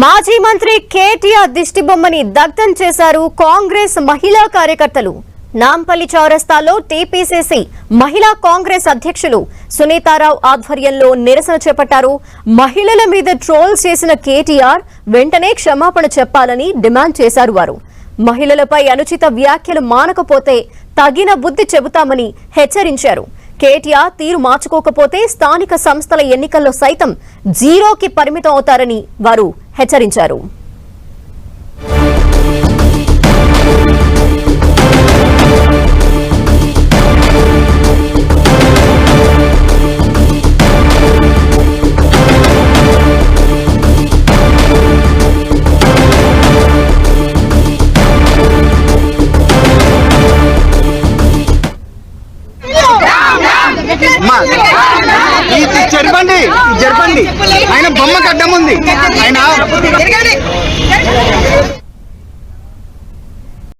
మాజీ మంత్రి కేటీఆర్ దిష్టిబొమ్మని దగ్ధం చేశారు కాంగ్రెస్ మహిళా కార్యకర్తలు. నాంపల్లి చౌరస్తాలో టీపీసీసీ మహిళా కాంగ్రెస్ అధ్యక్షులు సునీతారావు ఆధ్వర్యంలో నిరసన చేపట్టారు. మహిళల మీద ట్రోల్ చేసిన కేటీఆర్ వెంటనే క్షమాపణ చెప్పాలని డిమాండ్ చేశారు వారు. మహిళలపై అనుచిత వ్యాఖ్యలు మానకపోతే తగిన బుద్ధి చెబుతామని హెచ్చరించారు. కేటీఆర్ తీరు మార్చుకోకపోతే స్థానిక సంస్థల ఎన్నికల్లో సైతం జీరోకి పరిమితం అవుతారని వారు హెచ్చరించారు. అమ్మా, ఇది జరపండి జరపండి